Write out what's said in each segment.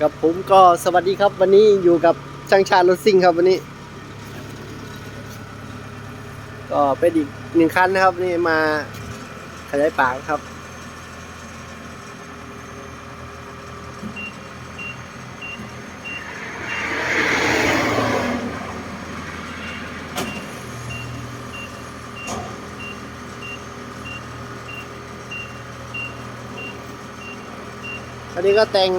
กับผมก็สวัสดีครับ วันนี้อยู่กับช่างชาติรถซิ่งครับวันนี้ ก็เป็นอีกหนึ่งคันนะครับนี่มาขยายปากครับ อันนี้ก็แต่ง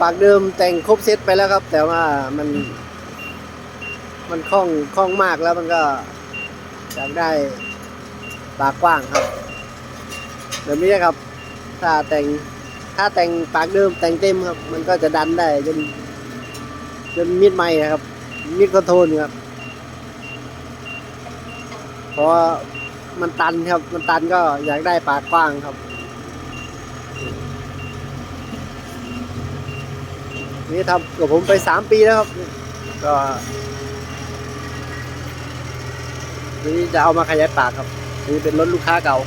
ปากเดิมแต่งครบเซตไปแล้วครับ แต่ว่ามัน มันคล่องคล่องมากแล้วมันก็อยากได้ปากกว้างครับแบบนี้ครับ ถ้าแต่งถ้าแต่งปากเดิมแต่งเต็มครับ มันก็จะดันได้จนจนมิดไม่ครับ มิดคอนโทรลครับเพราะมันตันครับ มันตันก็อยากได้ปากกว้างครับ นี่ทำกับผมไปสามปีแล้วครับ ก็นี่จะเอามาขยายปากครับ นี่เป็นรถลูกค้าเก่า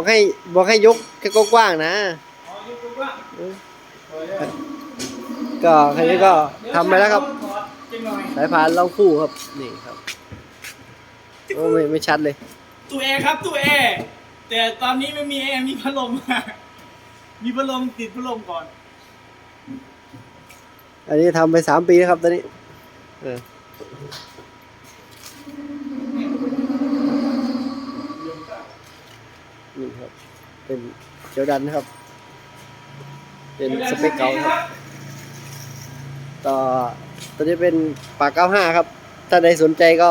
บอกให้บอกให้ยกแค่กว้างๆนะๆอ๋อยกกว้างเออๆเออก็คันนี้ก็ทำไปแล้วครับเดี๋ยวช่างเอาถอดจังหน่อยสายพานเราคู่ครับนี่ครับโอ้ไม่ไม่ชัดเลยตู้แอร์ครับตู้แอร์แต่ตอนนี้ไม่มีแอร์มีพัดลมมีพัดลมติดพัดลมก่อน อันนี้ทำไปสามปีแล้วครับตอนนี้เออ ครับเป็นเจียวดันนะครับ เป็นสเปคเก่าครับ ต่อตัวนี้เป็นปาก95ครับ ถ้าใดสนใจก็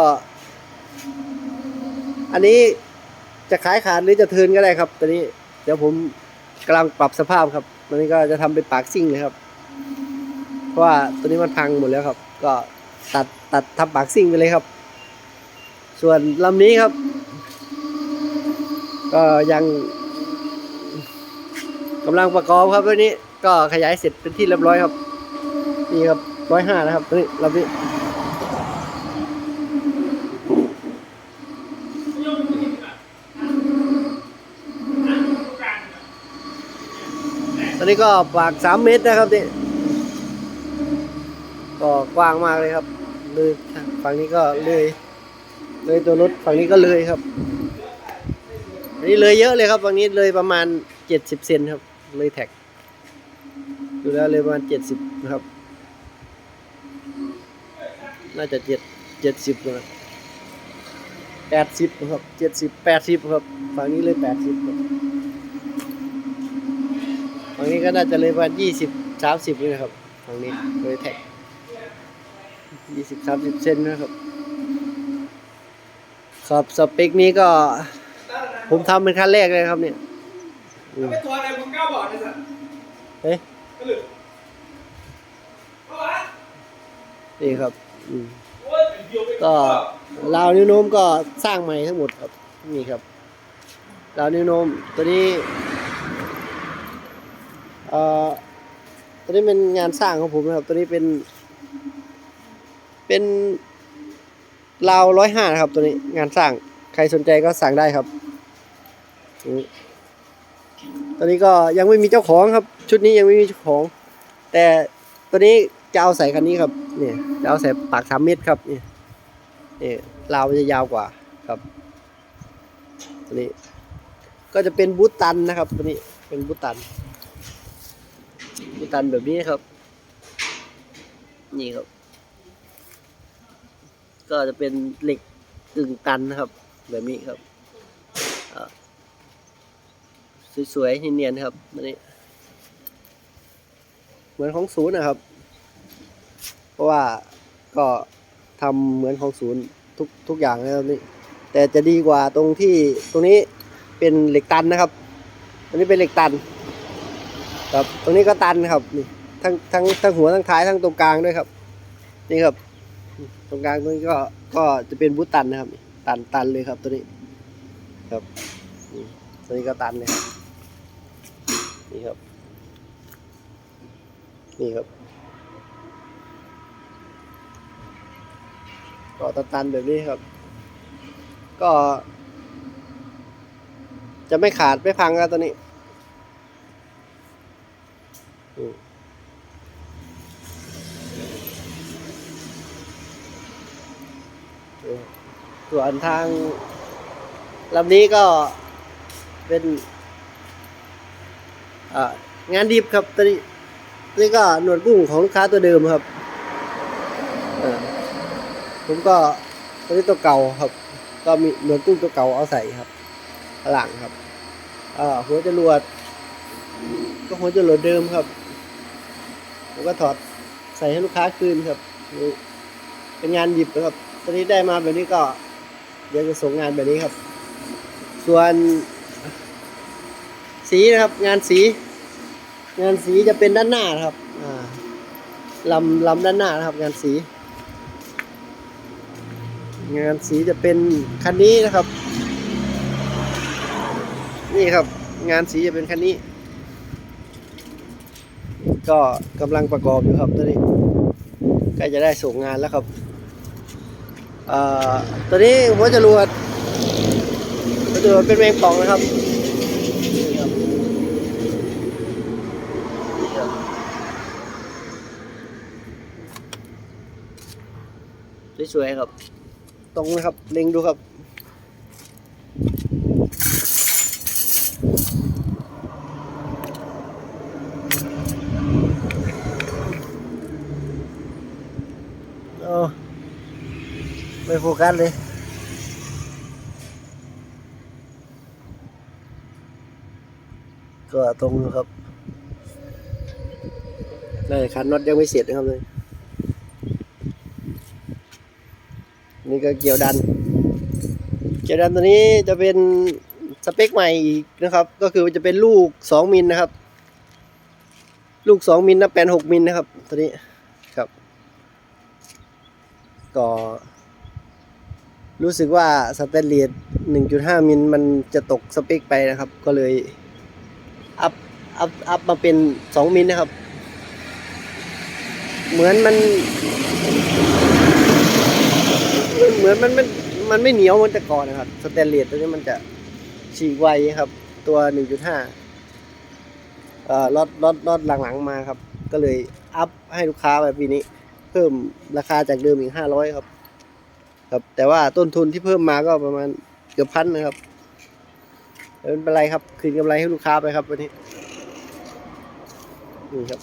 อันนี้จะขายขาดหรือจะเทินก็ได้ครับตัวนี้ เดี๋ยวผมกำลังปรับสภาพครับตัวนี้ก็จะทำเป็นปากซิ่งเลยครับ เพราะว่าตัวนี้มันพังหมดแล้วครับ ก็ตัดตัดทำปากซิ่งไปเลยครับ ส่วนลำนี้ครับ ก็ยังกำลังประกอบครับตัวนี้ก็ขยายเสร็จเป็นที่เรียบร้อยครับ นี่ครับร้อยห้านะครับตัวนี้ลำนี้ยกมือขึ้นมาอะตรางอ่ตัวนี้ก็ปากสามเมตรนะครับนี่ก็กว้างมากเลยครับเลยฝั่งนี้ก็เลยเลยตัวรถฝั่งนี้ก็เลยครับ อันนี้เลยเยอะเลยครับฝั่งนี้เลยประมาณเจ็ดสิบเซนครับ เลยแท็ก ดูแล้วเลยประมาณเจ็ดสิบนะครับ น่าจะเจ็ดเจ็ดสิบนะแปดสิบครับเจ็ดสิบแปดสิบครับฝั่งนี้เลยแปดสิบครับฝั่งนี้ก็น่าจะเลยประมาณยี่สิบสามสิบนี่นะครับฝั่งนี้เลยแท็กยี่สิบสามสิบเซนนะครับครับสเปคนี้ก็ ผมทำเป็นคันแรกเลยครับเนี่ยอืมไม่ตัวอะไรผมกล้าบอกเลยสัตว์เฮ้ยก็เหลือเอาวะนี่ครับอืมโอ้ยเดี๋ยวไปก็ราวนิ้วโน้มก็สร้างใหม่ทั้งหมดครับนี่ครับราวนิ้วโน้มตัวนี้เอ่อตัวนี้เป็นงานสร้างของผมนะครับ ตัวนี้เป็น เป็นราวร้อยห้านะครับ ตัวนี้งานสร้างใครสนใจก็สั่งได้ครับอืม ตัวนี้ก็ยังไม่มีเจ้าของครับ ชุดนี้ยังไม่มีเจ้าของ แต่ตัวนี้จะเอาใส่คันนี้ครับเนี่ยจะเอาใส่ปากสามเมตรครับเนี่ยนี่ราวจะยาวกว่าครับตัวนี้ ก็จะเป็นบูตันนะครับตัวนี้เป็นบูตตันบูตันแบบนี้ครับ นี่ครับ ก็จะเป็นเหล็กกึ่งตันนะครับ แบบนี้ครับอ่า สวยๆเนียนๆครับอันนี้ เหมือนของศูนย์นะครับ เพราะว่าก็ทำเหมือนของศูนย์ทุกทุกอย่างนะครับนี่แต่จะดีกว่าตรงที่ตรงนี้เป็นเหล็กตันนะครับตรงนี้เป็นเหล็กตันครับตรงนี้ก็ตันครับนี่ทั้งทั้งทั้งหัวทั้งท้ายทั้งตรงกลางด้วยครับ นี่ครับ ตรงกลางตรงนี้ก็ก็จะเป็นบูตตันนะครับ ตันตันเลยครับตัวนี้ ครับตัวนี้ก็ตันเลยครับ นี่ครับ นี่ครับก็ตันๆแบบนี้ครับ ก็ จะไม่ขาดไม่พังครับตัวนี้อืมส่วนทางลำนี้ก็เป็น งานดิบครับตัวนี้ตัวนี้ก็หนวดกุ้งของลูกค้าตัวเดิมครับผมก็ตัวนี้ตัวเก่าครับ ก็มีหนวดกุ้งตัวเก่าเอาใส่ครับหลังครับอ่าหัวจรวด ก็หัวจรวดเดิมครับผมก็ถอดใส่ให้ลูกค้าคืนครับ เป็นงานหยิบนะครับตอนนี้ได้มาแบบนี้ก็เดี๋ยวจะส่งงานแบบนี้ครับ ส่วน สีนะครับ งานสี งานสีจะเป็นด้านหน้านะครับลำลำด้านหน้านะครับ งานสี งานสีจะเป็นคันนี้นะครับ นี่ครับ งานสีจะเป็นคันนี้ ก็กำลังประกอบอยู่ครับตอนนี้ใกล้จะได้ส่งงานแล้วครับเอ่อตัวนี้หัวจรวดหัวจรวดเป็นแมงป่องนะครับนี่ครับนี่ครับ สวยๆครับ ตรงนะครับ เล็งดูครับ โอ้ไม่โฟกัสเลยก็ตรงอยู่ครับได้คันน็อตยังไม่เสร็จนะครับเลย นี่ก็เกี่ยวดัน เกี่ยวดันตัวนี้จะเป็นสเปคใหม่อีกนะครับ ก็คือจะเป็นลูกสองมิลนะครับ ลูกสองมิลนะแปนหกมิลนะครับ ตัวนี้ครับ ก็ รู้สึกว่าสแตนเลส1.5มิลมันจะตกสเปคไปนะครับ ก็เลยอัพอัพอัพมาเป็น2มิลนะครับ เหมือนมัน มือนมันมันมันไม่เหนียวเหมือนแต่ก่อนนะครับสแตนเลสตัวนี้มันจะฉีกไวครับ ตัว 1.5เอ่อรถรถรถหลังๆมาครับ ก็เลยอัพให้ลูกค้าแบบปีนี้ เพิ่มราคาจากเดิมอีกห้าร้อยครับ ครับ แต่ว่าต้นทุนที่เพิ่มมาก็ประมาณเกือบพันนะครับไม่เป็นไรครับ คืนกำไรให้ลูกค้าไปครับวันนี้นี่ครับ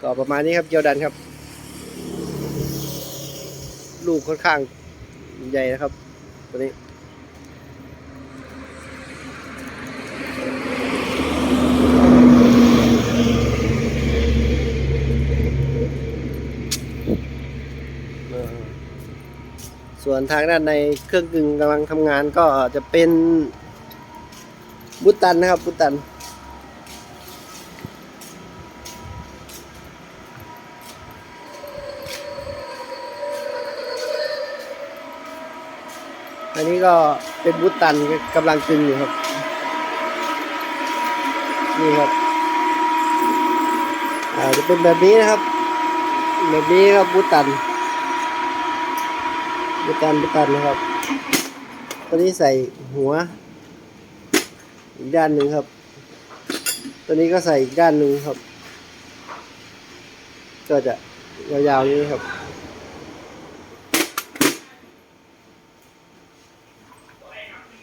ก็ประมาณนี้ครับเกียวดันครับ ลูกค่อนข้างใหญ่นะครับ ตัวนี้ส่วนทางด้านในเครื่องกึ่งกำลังทำงานก็จะเป็นบุตันนะครับบุตัน อันนี้ก็เป็นบุตตันกำลังกึ่งอยู่ครับ นี่ครับอาจะเป็นแบบนี้นะครับ แบบนี้ครับบุตตันบุตันบุตันนะครับตัวนี้ใส่หัว อีกด้านหนึ่งครับ ตัวนี้ก็ใส่อีกด้านหนึ่งครับ ก็จะยาวๆนี้ครับ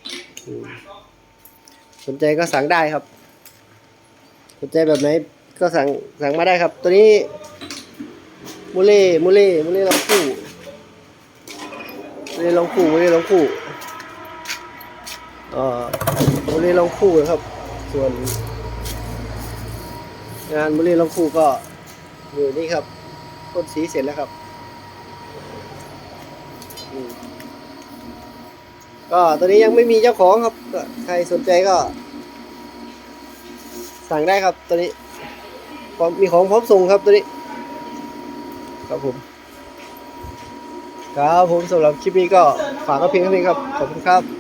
อืม สนใจก็สั่งได้ครับ สนใจแบบไหนก็สั่งสั่งมาได้ครับ ตัวนี้มูเล่มูเล่มูเล่ลองคู่มูเล่ลองคู่มูเล่ลองคู่เอ่อมูเล่ลองคู่ครับ ส่วนงานมูเล่ลองคู่ก็อยู่นี่ครับพ่นสีเสร็จแล้วครับ ก็ตอนนี้ยังไม่มีเจ้าของครับใครสนใจก็ สั่งได้ครับตัวนี้มีของพร้อมส่งครับตัวนี้ ครับผม ครับผมสำหรับคลิปนี้ก็ฝากก็เพียงเท่านี้ครับ ขอบคุณครับ